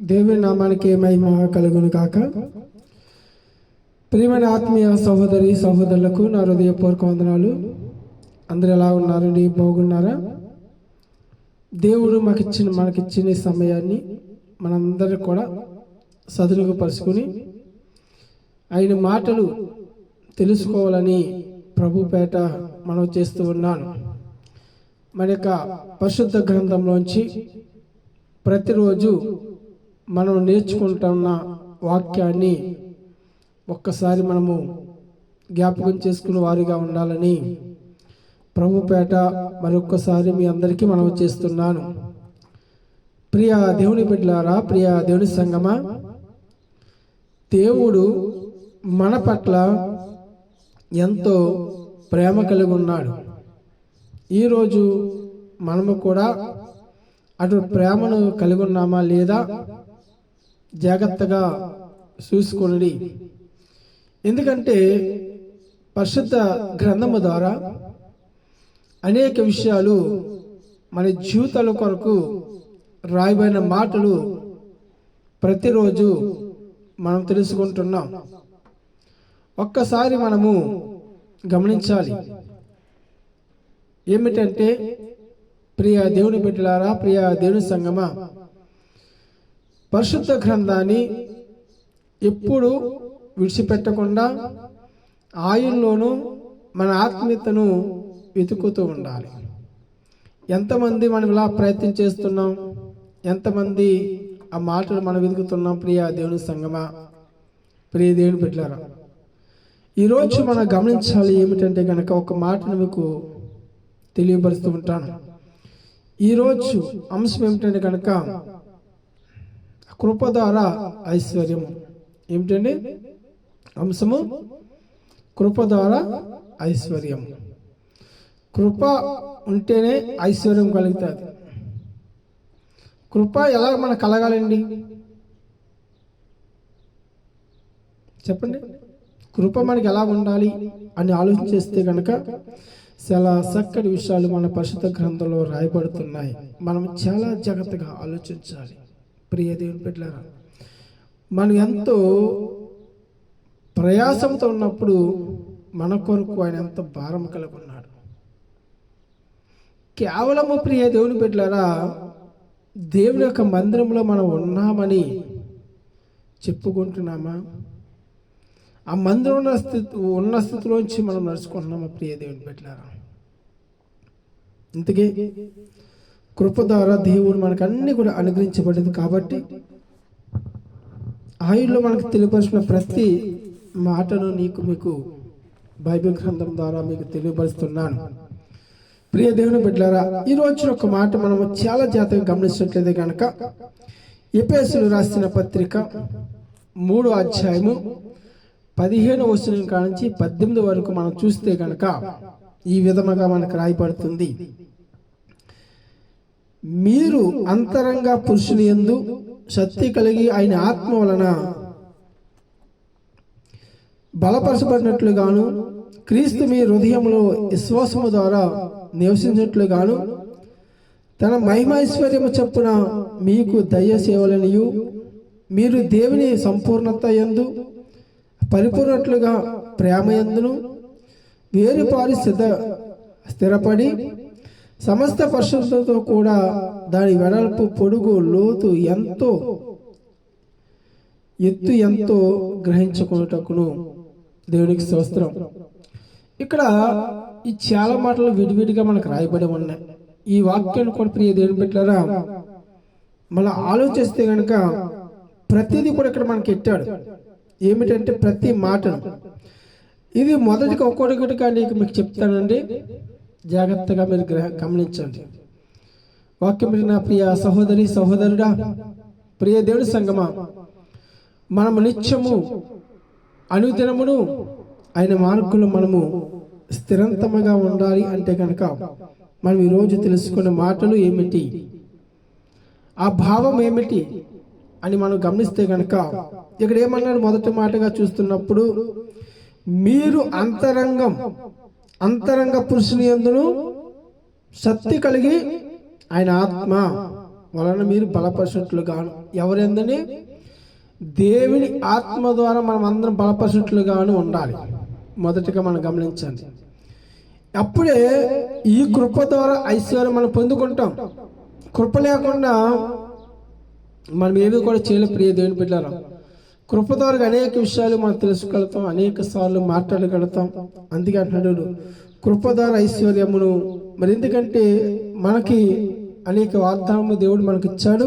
దేవుని నామానికి మహిమ కలుగును కాక ప్రియమైన ఆత్మీయ సహోదరి సహోదరులకు నా హృదయపూర్వక వందనాలు. అందరు ఎలా ఉన్నారండి బాగున్నారా? దేవుడు మాకిచ్చిన మనకిచ్చిన సమయాన్ని మనందరూ కూడా సదురుపరుచుకుని ఆయన మాటలు తెలుసుకోవాలని ప్రభు పేట మనం చేస్తూ ఉన్నాను. మన యొక్క పరిశుద్ధ గ్రంథంలోంచి ప్రతిరోజు మనం నేర్చుకుంటున్న వాక్యాన్ని ఒక్కసారి మనము జ్ఞాపకం చేసుకునే వారిగా ఉండాలని ప్రభుపేట మరొక్కసారి మీ అందరికీ మనం చేస్తున్నాను. ప్రియ దేవుని బిడ్డలారా ప్రియ దేవుని సంగమా దేవుడు మన పట్ల ఎంతో ప్రేమ కలిగి ఉన్నాడు. ఈరోజు మనము కూడా అటు ప్రేమను కలిగి ఉన్నామా లేదా జాగ్రత్తగా చూసుకోండి. ఎందుకంటే పరిశుద్ధ గ్రంథము ద్వారా అనేక విషయాలు మన జీవితాల కొరకు రాయబడిన మాటలు ప్రతిరోజు మనం తెలుసుకుంటున్నాం. ఒక్కసారి మనము గమనించాలి. ఏమిటంటే ప్రియ దేవుని బిడ్డలారా ప్రియ దేవుని సంగమా పరిశుద్ధ గ్రంథాన్ని ఎప్పుడు విడిచిపెట్టకుండా ఆయుల్లోనూ మన ఆత్మీయతను వెతుకుతూ ఉండాలి. ఎంతమంది మనం ఇలా ప్రయత్నం చేస్తున్నాం? ఎంతమంది ఆ మాటలు మనం వెతుకుతున్నాం? ప్రియ దేవుని సంగమా ప్రియ దేవుని పెట్టారా ఈరోజు మనం గమనించాలి ఏమిటంటే కనుక ఒక మాటను మీకు తెలియపరుస్తూ ఉంటాను. ఈరోజు అంశం ఏమిటంటే కనుక కృప ద్వారా ఐశ్వర్యము. ఏమిటండి? అంశము కృప ద్వారా ఐశ్వర్యం కృప ఉంటేనే ఐశ్వర్యం కలుగుతుంది. కృప ఎలా మనకు కలగాలండి? చెప్పండి. కృప మనకి ఎలా ఉండాలి అని ఆలోచిస్తే కనుక చాలా చక్కటి విషయాలు మన పరిశుద్ధ గ్రంథంలో రాయబడుతున్నాయి. మనం చాలా జాగ్రత్తగా ఆలోచించాలి. ప్రియ దేవుని బిడ్డలారా మనం ఎంతో ప్రయాసంతో ఉన్నప్పుడు మన కొరకు ఆయన ఎంత భారం కలుగున్నాడు. కేవలము ప్రియ దేవుని బిడ్డలారా దేవుని యొక్క మందిరంలో మనం ఉన్నామని చెప్పుకుంటున్నామా? ఆ మందిరం ఉన్న స్థితి ఉన్న స్థితిలోంచి మనం నడుచుకుంటున్నామా ప్రియ దేవుని బిడ్డలారా? ఇంతకీ కృప ద్వారా దేవుడు మనకు అన్ని కూడా అనుగ్రహించబడింది కాబట్టి ఆయుల్లో మనకు తెలియపరిచిన ప్రతి మాటను నీకు మీకు బైబిల్ గ్రంథం ద్వారా మీకు తెలియపరుస్తున్నాను. ప్రియ దేవుని బిడ్డారా ఈ రోజు ఒక మాట మనము చాలా జాతగా గమనించినట్లయితే కనుక ఎపిఎస్లు రాసిన పత్రిక మూడో అధ్యాయము పదిహేను వచనం కానించి పద్దెనిమిది వరకు మనం చూస్తే కనుక ఈ విధముగా మనకు రాయబడుతుంది. మీరు అంతరంగ పురుషుని ఎందు శక్తి కలిగి ఆయన ఆత్మ వలన బలపరచబడినట్లుగాను క్రీస్తు మీ హృదయంలో విశ్వాసము ద్వారా నివసించినట్లుగాను తన మహిమైశ్వర్యము చెప్పున మీకు దయ సేవలనియు మీరు దేవుని సంపూర్ణత ఎందు పరిపూర్ణట్లుగా ప్రేమ ఎందును వేరుపారి స్థిత స్థిరపడి సమస్త పరిశుద్ధతో కూడా దాని వెడల్పు పొడుగు లోతు ఎంతో ఎత్తు ఎంతో గ్రహించుకున్నటకును దేవునికి స్తోత్రం. ఇక్కడ ఈ చాలా మాటలు విడివిడిగా మనకు రాయబడి ఉన్నాయి. ఈ వాక్యాన్ని కూడా ప్రియ దేవుని పెట్టారా మళ్ళీ ఆలోచిస్తే కనుక ప్రతిదీ కూడా ఇక్కడ మనకి ఎట్టాడు? ఏమిటంటే ప్రతి మాటను. ఇది మొదటిగా ఒక్కొక్కటిగా నీకు మీకు చెప్తానండి. జాగ్రత్తగా మీరు గ్రహ గమనించండి. వాక్యం నా ప్రియ సహోదరి సహోదరుడా ప్రియ దేవుడి సంగమా మనము నిత్యము అనుదినమును ఆయన మార్కులు మనము స్థిరంతముగా ఉండాలి అంటే కనుక మనం ఈరోజు తెలుసుకునే మాటలు ఏమిటి? ఆ భావం ఏమిటి అని మనం గమనిస్తే కనుక ఇక్కడ ఏమన్నాడు? మొదటి మాటగా చూస్తున్నప్పుడు మీరు అంతరంగం అంతరంగ పురుషుని ఎందును శక్తి కలిగి ఆయన ఆత్మ వలన మీరు బలపరిచినట్లుగాను. ఎవరెందని? దేవుని ఆత్మ ద్వారా మనం అందరం బలపరిచినట్లుగాను ఉండాలి. మొదటిగా మనం గమనించండి. అప్పుడే ఈ కృప ద్వారా ఐశ్వర్యం మనం పొందుకుంటాం. కృప లేకుండా మనం ఏవి కూడా చేయలే ప్రియ దేవుని బిడ్డారా కృప ద్వారా అనేక విషయాలు మనం తెలుసుకోగలుగుతాం అనేక సార్లు మాట్లాడగలుగుతాం. అందుకే అంటున్నాడు కృప ద్వారా ఐశ్వర్యమును మరి ఎందుకంటే మనకి అనేక వాగ్దానము దేవుడు మనకి ఇచ్చాడు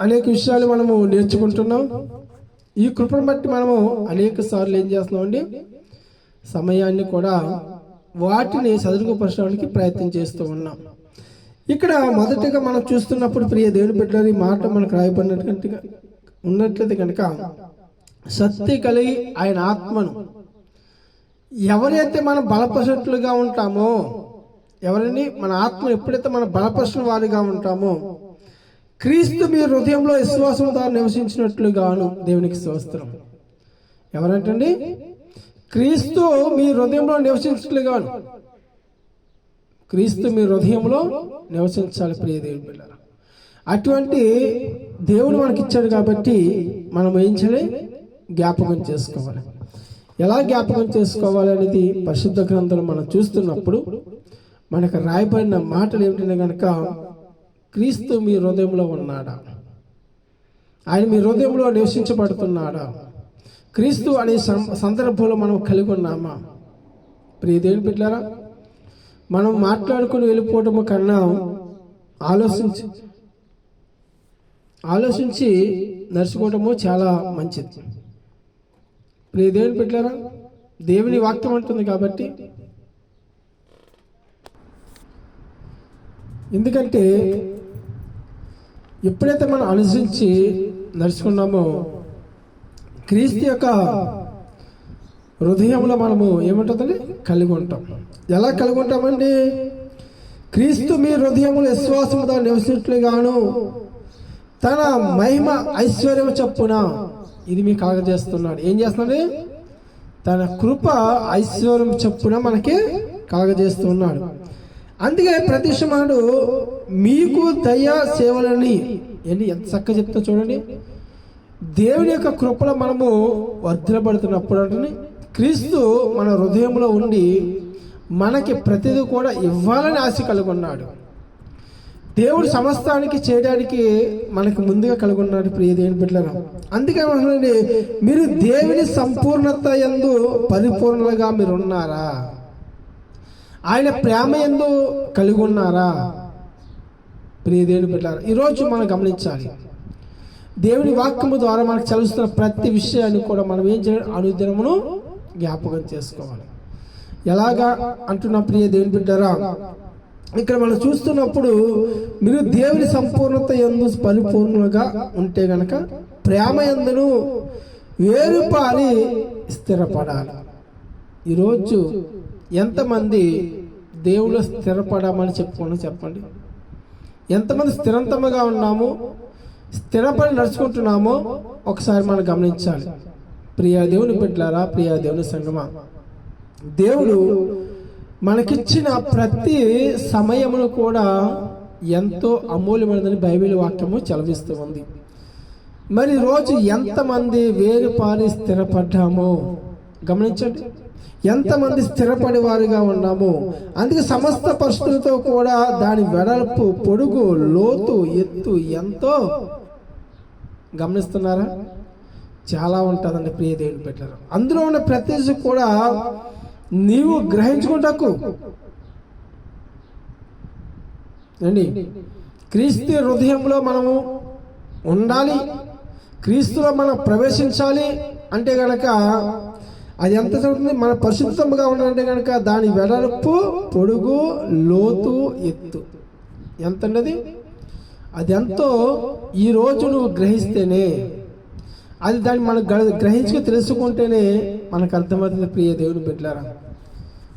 అనేక విషయాలు మనము నేర్చుకుంటున్నాం. ఈ కృపను బట్టి మనము అనేక సార్లు ఏం చేస్తున్నాం అండి సమయాన్ని కూడా వాటిని సదురుపరచడానికి ప్రయత్నం చేస్తూ ఉన్నాం. ఇక్కడ మొదటిగా మనం చూస్తున్నప్పుడు ప్రియ దేవుని బిడ్డలు ఈ మాట మనకు రాయబడినట్టుగా ఉన్నట్లయితే కనుక శక్తి కలిగి ఆయన ఆత్మను ఎవరైతే మనం బలపరిచినట్లుగా ఉంటామో ఎవరిని మన ఆత్మ ఎప్పుడైతే మనం బలపరిచిన వారిగా ఉంటామో క్రీస్తు మీ హృదయంలో విశ్వాసం ద్వారా నివసించినట్లుగాను దేవునికి స్తోత్రం. ఎవరంటండి? క్రీస్తు మీ హృదయంలో నివసించినట్లుగాను. క్రీస్తు మీ హృదయంలో నివసించాలి ప్రియ దేవుని బిడ్డ అటువంటి దేవుడు మనకి ఇచ్చాడు కాబట్టి మనం ఏం చేయాలి? జ్ఞాపకం చేసుకోవాలి. ఎలా జ్ఞాపకం చేసుకోవాలి అనేది పరిశుద్ధ గ్రంథంలో మనం చూస్తున్నప్పుడు మనకు రాయబడిన మాటలు ఏమిటంటే కనుక క్రీస్తు మీ హృదయంలో ఉన్నాడా? ఆయన మీ హృదయంలో నివసించబడుతున్నాడా? క్రీస్తు అనే సం- సందర్భంలో మనం కలిగి ఉన్నామా? ప్రియ దేవుని బిడ్డారా మనం మాట్లాడుకుని వెళ్ళిపోవటం కన్నా ఆలోచించి ఆలోచించి నడుచుకోవటము చాలా మంచిది. ప్రియ దేవుని పెట్టారా దేవుని వాక్యం అంటుంది కాబట్టి. ఎందుకంటే ఎప్పుడైతే మనం అనుసరించి నడుచుకున్నామో క్రీస్తు యొక్క హృదయంలో మనము ఏముంటుందండి కలిగి ఉంటాం. ఎలా కలిగి ఉంటామండి? క్రీస్తు మీ హృదయములు విశ్వాసముతో నివసించినట్లుగాను తన మహిమ ఐశ్వర్యం చెప్పున ఇది మీకు కలగజేస్తున్నాడు. ఏం చేస్తున్నాడు? తన కృప ఐశ్వర్యం చెప్పున మనకి కలగజేస్తున్నాడు. అందుకే ప్రతిష్టమాడు మీకు దయ సేవలని ఏంటి? ఎంత చక్కగా చెప్తా చూడండి. దేవుని యొక్క కృపలో మనము వర్ధలపడుతున్నప్పుడు అంటే క్రీస్తు మన హృదయంలో ఉండి మనకి ప్రతిదీ కూడా ఇవ్వాలని ఆశ కలిగి ఉన్నాడు దేవుడు సమస్తానికి చేయడానికి మనకు ముందుగా కలిగి ఉన్నాడు ప్రియ దేవుని బిడ్డలను అందుకే మీరు దేవుని సంపూర్ణత ఎందు పరిపూర్ణలుగా మీరు ఉన్నారా? ఆయన ప్రేమ ఎందు కలిగి ఉన్నారా? ప్రియ దేవుని బిడ్డారా ఈరోజు మనం గమనించాలి. దేవుని వాక్యము ద్వారా మనకు చలుస్తున్న ప్రతి విషయాన్ని కూడా మనం ఏం చేయాలి? అనుదినమును జ్ఞాపకం చేసుకోవాలి. ఎలాగా అంటున్న ప్రియ దేవుని బిడ్డరా ఇక్కడ మనం చూస్తున్నప్పుడు మీరు దేవుని సంపూర్ణత ఎందు పరిపూర్ణంగా ఉంటే గనక ప్రేమ ఎందును వేరుపారి స్థిరపడాలి. ఈరోజు ఎంతమంది దేవుళ్ళు స్థిరపడమని చెప్పుకోండి చెప్పండి. ఎంతమంది స్థిరంతముగా ఉన్నామో స్థిరపడి నడుచుకుంటున్నామో ఒకసారి మనం గమనించాలి. ప్రియా దేవుని బిడ్డలారా ప్రియా దేవుని సంగమా. దేవుడు మనకిచ్చిన ప్రతి సమయమును కూడా ఎంతో అమూల్యమైనదని బైబిల్ వాక్యము చలవిస్తూ ఉంది. మరి రోజు ఎంతమంది వేరుపారి స్థిరపడ్డామో గమనించండి. ఎంతమంది స్థిరపడి వారిగా ఉన్నామో అందుకే సమస్త పరిస్థితులతో కూడా దాని వెడల్పు పొడుగు లోతు ఎత్తు ఎంతో గమనిస్తున్నారా? చాలా ఉంటుందండి ప్రియ దేవుని పెట్టారు అందులో ఉన్న ప్రతి కూడా నీవు గ్రహించుకుంటకు అండి క్రీస్తు హృదయంలో మనము ఉండాలి. క్రీస్తులో మనం ప్రవేశించాలి అంటే గనక అది ఎంత జరుగుతుంది? మన పరిశుద్ధంగా ఉండాలంటే కనుక దాని వెడల్పు పొడుగు లోతు ఎత్తు. ఎంత అది అది ఎంతో ఈ రోజు నువ్వు గ్రహిస్తేనే అది దాన్ని మనం గ్రహించి గ్రహించుకు తెలుసుకుంటేనే మనకు అర్థమవుతుంది ప్రియ దేవుని పెట్టారా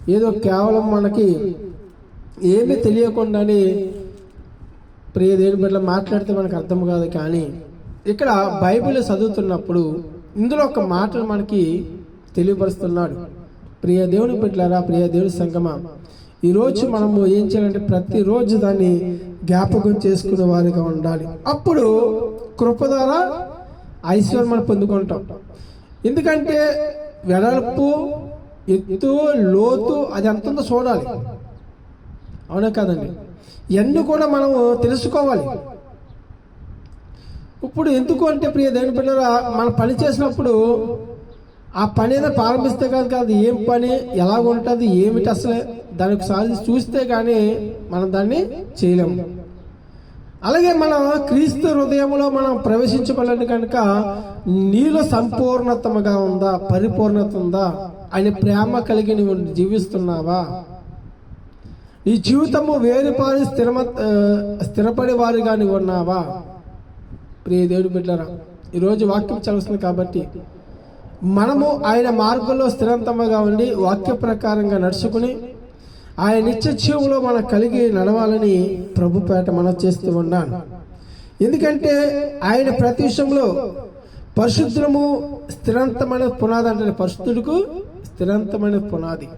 ఏదో కేవలం మనకి ఏమీ తెలియకుండానే ప్రియ దేవుని బిడ్డలు మాట్లాడితే మనకు అర్థం కాదు కానీ ఇక్కడ బైబిల్ చదువుతున్నప్పుడు ఇందులో ఒక మాట మనకి తెలియపరుస్తున్నాడు. ప్రియ దేవుని బిడ్డలారా ప్రియ దేవుని సంగమ ఈరోజు మనము ఏం చేయాలంటే ప్రతిరోజు దాన్ని జ్ఞాపకం చేసుకునే వారిగా ఉండాలి. అప్పుడు కృప ద్వారా ఐశ్వర్యం మనం పొందుకుంటాం. ఎందుకంటే వెడల్పు ఎత్తు లోతు అది ఎంత ఉందో చూడాలి. అవునా కదండి? ఇవన్నీ కూడా మనము తెలుసుకోవాలి. ఇప్పుడు ఎందుకు అంటే ప్రియ దేవుని పిల్లరా మనం పని చేసినప్పుడు ఆ పని ఏదో ప్రారంభిస్తే కాదు కాదు ఏం పని ఎలా ఉంటుంది ఏమిటి అసలు దానికి ఒకసారి చూస్తే కానీ మనం దాన్ని చేయలేము అలాగే మనం క్రీస్తు హృదయంలో మనం ప్రవేశించబడాలి కనుక నీలో సంపూర్ణతముగా ఉందా? పరిపూర్ణత ఉందా? ఆయన ప్రేమ కలిగి నువ్వు జీవిస్తున్నావా? నీ జీవితము వేరుపారి స్థిరమ స్థిరపడి వారిగా నువ్వు ఉన్నావా? ప్రియ దేవుడు బిడ్డరా ఈరోజు వాక్యం చదువుతుంది కాబట్టి మనము ఆయన మార్గంలో స్థిరంతముగా ఉండి వాక్య ప్రకారంగా నడుచుకుని ఆయన నిత్యజీవంలో మనం కలిగి నడవాలని ప్రభుపేట మనం చేస్తూ ఉన్నాను. ఎందుకంటే ఆయన ప్రతి విషయంలో పరిశుద్ధము స్థిరంతమైన పునాది అంటే పరిశుద్ధుడికు స్థిరంతమైన పునాది.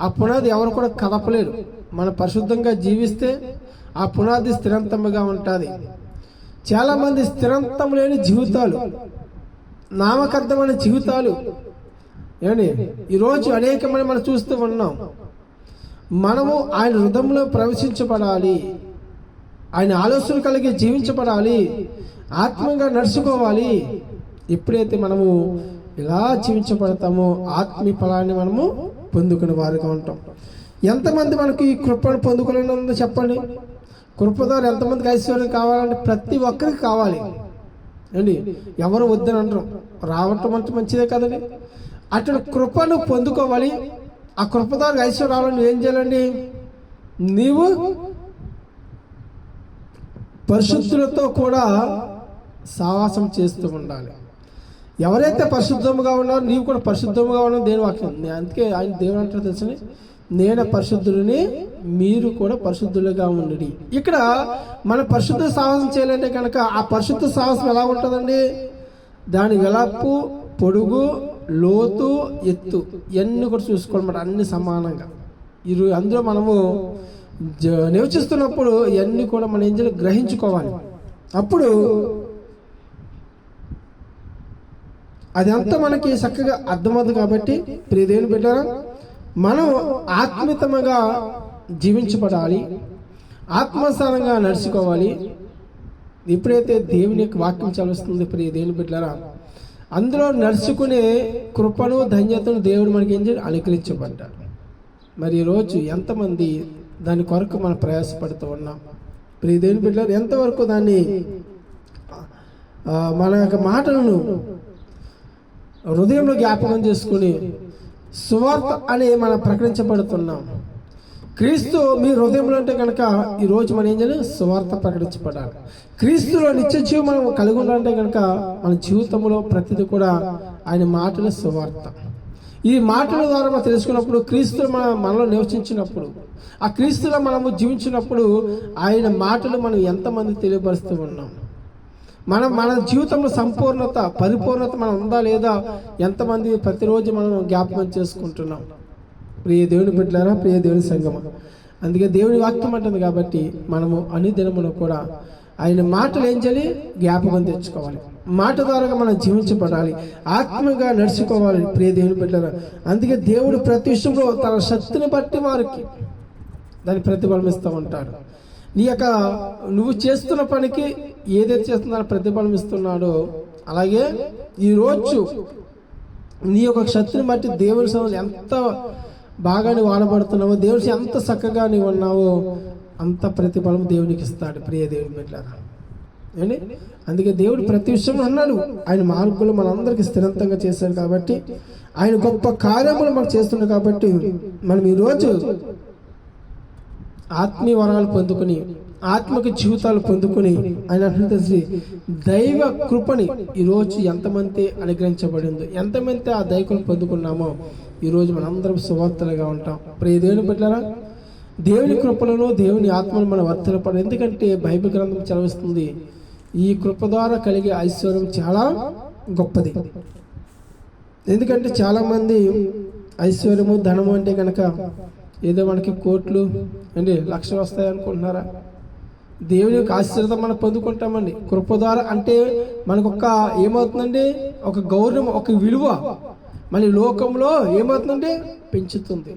ఆ పునాది ఎవరు కూడా కదపలేరు. మనం పరిశుద్ధంగా జీవిస్తే ఆ పునాది స్థిరంతముగా ఉంటుంది. చాలామంది స్థిరంతం లేని జీవితాలు నామకర్థమైన జీవితాలు. ఏమండి? ఈరోజు అనేకమైన మనం చూస్తూ ఉన్నాం. మనము ఆయన హృదయంలో ప్రవేశించబడాలి. ఆయన ఆలోచన కలిగి జీవించబడాలి. ఆత్మంగా నడుచుకోవాలి. ఎప్పుడైతే మనము ఎలా జీవించబడతామో ఆత్మీయ ఫలాన్ని మనము పొందుకునే వారుగా ఉంటాం. ఎంతమంది మనకి ఈ కృపను పొందుకునే చెప్పండి? కృప ద్వారా ఎంతమందికి ఐశ్వర్యం కావాలంటే ప్రతి ఒక్కరికి కావాలి. అండి ఎవరు వద్దని అంటారు రావటం అంటే మంచిదే కదండి. అటు కృపను పొందుకోవాలి. ఆ కృపదానికి ఐశ్వర్యం రావాలని ఏం చేయాలండి? నీవు పరిశుద్ధులతో కూడా సావాసం చేస్తూ ఉండాలి. ఎవరైతే పరిశుద్ధముగా ఉన్నారో నీవు కూడా పరిశుద్ధముగా ఉన్నావు దేని వాక్యం అందుకే ఆయన దేవుడు అంటారు తెలుసని నేను పరిశుద్ధులని మీరు కూడా పరిశుద్ధులుగా ఉండండి. ఇక్కడ మన పరిశుద్ధ సాహసం చేయాలంటే కనుక ఆ పరిశుద్ధ సాహసం ఎలా ఉంటుందండి? దాని వెలపు పొడుగు లోతు ఎత్తు ఇవన్నీ కూడా చూసుకోవాలన్నమాట అన్ని సమానంగా. ఇరు అందులో మనము జ- నివసిస్తున్నప్పుడు ఇవన్నీ కూడా మనం ఏం చేయాలి గ్రహించుకోవాలి. అప్పుడు అదంతా మనకి చక్కగా అర్థమవుతుంది కాబట్టి ప్రియదేవుని బిడ్డారా మనం ఆత్మితముగా జీవించబడాలి ఆత్మస్థానంగా నడుచుకోవాలి. ఎప్పుడైతే దేవుని యొక్క వాక్యం చదువుతుంది ప్రియ దేవుని బిడ్డారా అందులో నడుచుకునే కృపను ధన్యతను దేవుడు మనకి ఏం చేయాలి? అనుకరించబడ్డాడు మరి ఈరోజు ఎంతమంది దాని కొరకు మనం ప్రయాసపడుతూ ఉన్నాం? ప్రియ దేవుని ఎంతవరకు దాన్ని మన యొక్క మాటలను హృదయంలో జ్ఞాపకం చేసుకుని సువార్త అని మనం ప్రకటించబడుతున్నాం. క్రీస్తు మీ హృదయంలో అంటే కనుక ఈ రోజు మనం ఏం చేయాలి? సువార్త ప్రకటించబడాలి. క్రీస్తులో నిత్య జీవం మనం కలిగి ఉండాలంటే కనుక మన జీవితంలో ప్రతిదీ కూడా ఆయన మాటల సువార్త. ఈ మాటల ద్వారా మనం తెలుసుకున్నప్పుడు క్రీస్తు మన మనలో నివసించినప్పుడు ఆ క్రీస్తులో మనము జీవించినప్పుడు ఆయన మాటలు మనం ఎంతమంది తెలియపరుస్తూ ఉన్నాం? మనం మన జీవితంలో సంపూర్ణత పరిపూర్ణత మనం ఉందా లేదా? ఎంతమంది ప్రతిరోజు మనం జ్ఞాపకం చేసుకుంటున్నాం? ప్రియ దేవుని బిడ్డలారా ప్రియ దేవుని సంగమ. అందుకే దేవుని వాక్యం అంటుంది కాబట్టి మనము అనుదినమును దినమును కూడా ఆయన మాటలు ఏం చేయాలి? జ్ఞాపకం తెచ్చుకోవాలి. మాట ద్వారా మనం జీవించబడాలి. ఆత్మగా నడుచుకోవాలి ప్రియ దేవుని బిడ్డలారా. అందుకే దేవుడు ప్రతి విషయంలో తన శక్తిని బట్టి వారికి దాన్ని ప్రతిఫలమిస్తూ ఉంటాడు. నీ యొక్క నువ్వు చేస్తున్న పనికి ఏదైతే చేస్తున్నా ప్రతిఫలం ఇస్తున్నాడో అలాగే ఈరోజు నీ యొక్క శక్తిని బట్టి దేవుని సమయం ఎంత బాగా నువ్వు వాడబడుతున్నావో దేవుడు ఎంత చక్కగా నీవు ఉన్నావో. అంత ప్రతిఫలం దేవునికి ఇస్తాడు. ప్రియ దేవుని బిడ్డలారా ఏంటి అందుకే దేవుడు ప్రతి విషయంలో అన్నాడు. ఆయన మార్పులు మనందరికి స్థిరంతంగా చేశాడు కాబట్టి ఆయన గొప్ప కార్యములు మనకు చేస్తున్నాడు కాబట్టి మనం ఈరోజు ఆత్మీయ వరాలు పొందుకుని ఆత్మకి జీవితాలు పొందుకుని ఆయన అంటున్నది తెలిసి? దైవ కృపని ఈరోజు ఎంతమంది అనుగ్రహించబడిందో ఎంతమంది ఆ దైవకులు పొందుకున్నామో ఈరోజు మనందరం సువార్తలుగా ఉంటాం. ప్రియ దేవుని బిడ్డలారా దేవుని కృపలను దేవుని ఆత్మను మనం వర్తలపడం ఎందుకంటే బైబిల్ గ్రంథం చదివిస్తుంది ఈ కృప ద్వారా కలిగే ఐశ్వర్యం చాలా గొప్పది. ఎందుకంటే చాలామంది ఐశ్వర్యము ధనము అంటే కనుక ఏదో మనకి కోట్లు అండి లక్షలు వస్తాయి అనుకుంటున్నారా? దేవుని యొక్క ఆశీర్వాదం మనం పొందుకుంటామండి. కృప ద్వారా అంటే మనకు ఒక ఏమవుతుందండి? ఒక గౌరవం ఒక విలువ. మళ్ళీ లోకంలో ఏమవుతుందంటే పెంచుతుంది.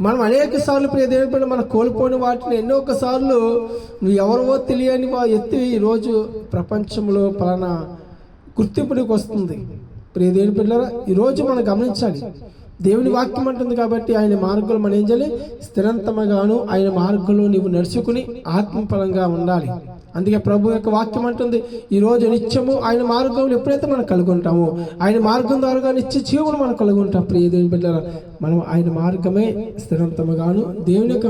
మనం అనేక సార్లు ప్రియ మనం కోల్పోయిన వాటిని ఎన్నో ఒకసార్లు నువ్వు ఎవరివో తెలియని వా ఎత్తి ఈరోజు ప్రపంచంలో పలానా గుర్తింపు వస్తుంది. ప్రియ పిల్లరా ఈరోజు మనం గమనించాలి. దేవుని వాక్యం అంటుంది కాబట్టి ఆయన మార్గంలో మనం ఏం చేయాలి? స్థిరంతమగాను ఆయన మార్గంలో నీవు నడుచుకుని ఆత్మపరంగా ఉండాలి. అందుకే ప్రభు యొక్క వాక్యం అంటుంది ఈ రోజు నిత్యము ఆయన మార్గంలో ఎప్పుడైతే మనం కలుగుంటామో ఆయన మార్గం ద్వారా నిత్య జీవులు మనం కలుగుంటాం. ప్రియ దేవుని బిడ్డ మనం ఆయన మార్గమే స్థిరంతముగాను దేవుని యొక్క